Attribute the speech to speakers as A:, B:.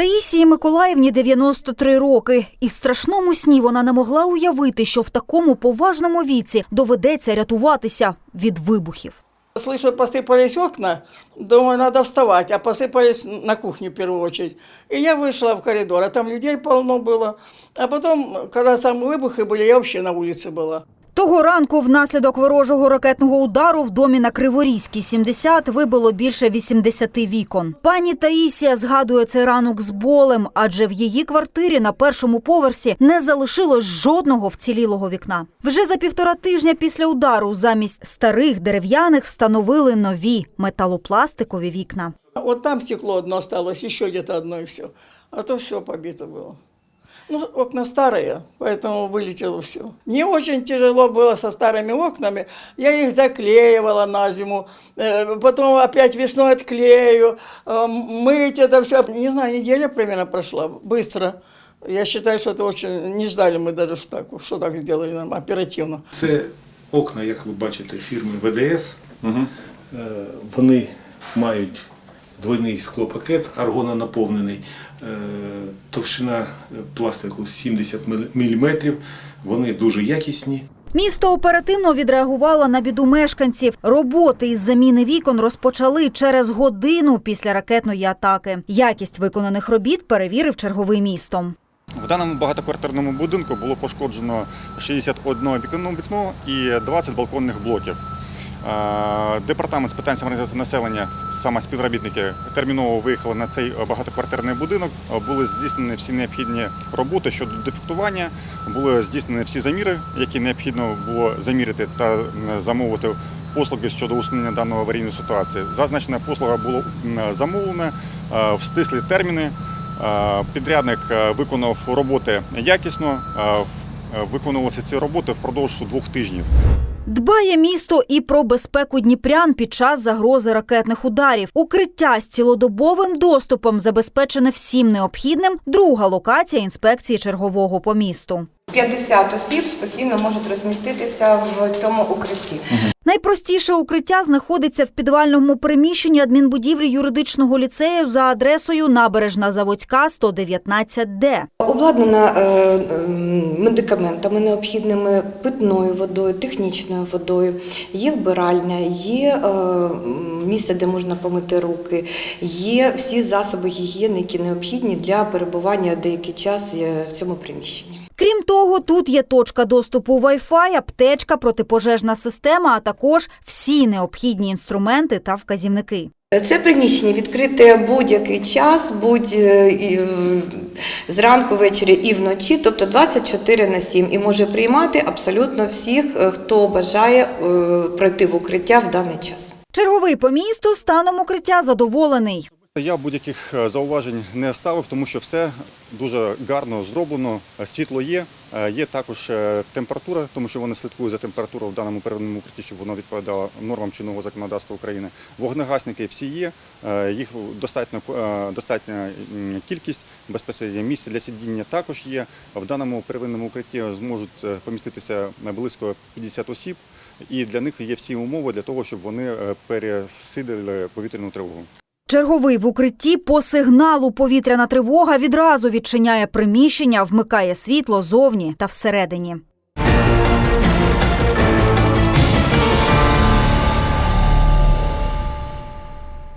A: Таїсії Миколаївні 93 роки, і в страшному сні вона не могла уявити, що в такому поважному віці доведеться рятуватися від вибухів.
B: Слышу, посыпались окна, думаю, надо вставать, а посыпались на кухне в первую очередь. И я вышла в коридор, а там людей полно было. А потом, когда сам выбухи были, я вообще на улице была.
A: Того ранку внаслідок ворожого ракетного удару в домі на Криворізькій 70 вибило більше 80 вікон. Пані Таїсія згадує цей ранок з болем, адже в її квартирі на першому поверсі не залишилось жодного вцілілого вікна. Вже за півтора тижня після удару замість старих дерев'яних встановили нові металопластикові вікна.
B: Вот там стекло одно осталось, еще где-то одно и все. А то все побито было. Ну, окна старые, поэтому вылетело все. Мне очень тяжело было со старыми окнами. Я их заклеивала на зиму, э, потом опять весной отклею, э, мыть это все. Не знаю, неделя примерно прошла, быстро. Я считаю, что это очень... Не ждали мы даже, что так, что так сделали нам оперативно.
C: Це окна, як ви бачите, фірми ВДС. Е, Вони мають двойний склопакет, аргона наповнений, Е, товщина пластику 70 мм. Вони дуже якісні.
A: Місто оперативно відреагувало на біду мешканців. Роботи із заміни вікон розпочали через годину після ракетної атаки. Якість виконаних робіт перевірив черговий містом.
D: В даному багатоквартирному будинку було пошкоджено 61 вікно вікно і 20 балконних блоків. Е, Департамент з питань самоорганізації населення, саме співробітники, терміново виїхали на цей багатоквартирний будинок. Е, Були здійснені всі необхідні роботи щодо дефектування, були здійснені всі заміри, які необхідно було замірити та замовити послуги щодо усунення даної аварійної ситуації. Зазначена послуга була замовлена е, в стислі терміни. Підрядник виконав роботи якісно. Виконувалися ці роботи впродовж двох тижнів.
A: Дбає місто і про безпеку дніпрян під час загрози ракетних ударів. Укриття з цілодобовим доступом забезпечене всім необхідним. Друга локація інспекції чергового по місту.
E: 50 осіб спокійно можуть розміститися в цьому укритті.
A: Найпростіше укриття знаходиться в підвальному приміщенні адмінбудівлі юридичного ліцею за адресою Набережна Заводська 119Д.
E: Обладнана е, е, медикаментами необхідними, питною водою, технічною водою. Є вбиральня, є е, місце, де можна помити руки, є всі засоби гігієни, які необхідні для перебування деякий час е, в цьому приміщенні.
A: Крім того, тут є точка доступу Wi-Fi, аптечка, протипожежна система, а також всі необхідні інструменти та вказівники.
E: Це приміщення відкрите будь-який час, будь е, е, зранку, ввечері і вночі, тобто 24 на 7, і може приймати абсолютно всіх, е, хто бажає пройти в укриття в даний час.
A: Черговий по місту станом укриття задоволений.
D: Я будь-яких е, зауважень не ставив, тому що все дуже гарно зроблено. Е, Світло є, е, є також температура, тому що вони слідкують за температурою в даному первинному укритті, щоб воно відповідало нормам чинного законодавства України. Вогнегасники всі є, їх достатньо достатня кількість. Безпосередньо місце для сидіння також є. В даному первинному укритті зможуть поміститися близько 50 осіб, і для них є всі умови для того, щоб вони пересидили повітряну тривогу.
A: Черговий в укритті по сигналу повітряна тривога відразу відчиняє приміщення, вмикає світло зовні та всередині.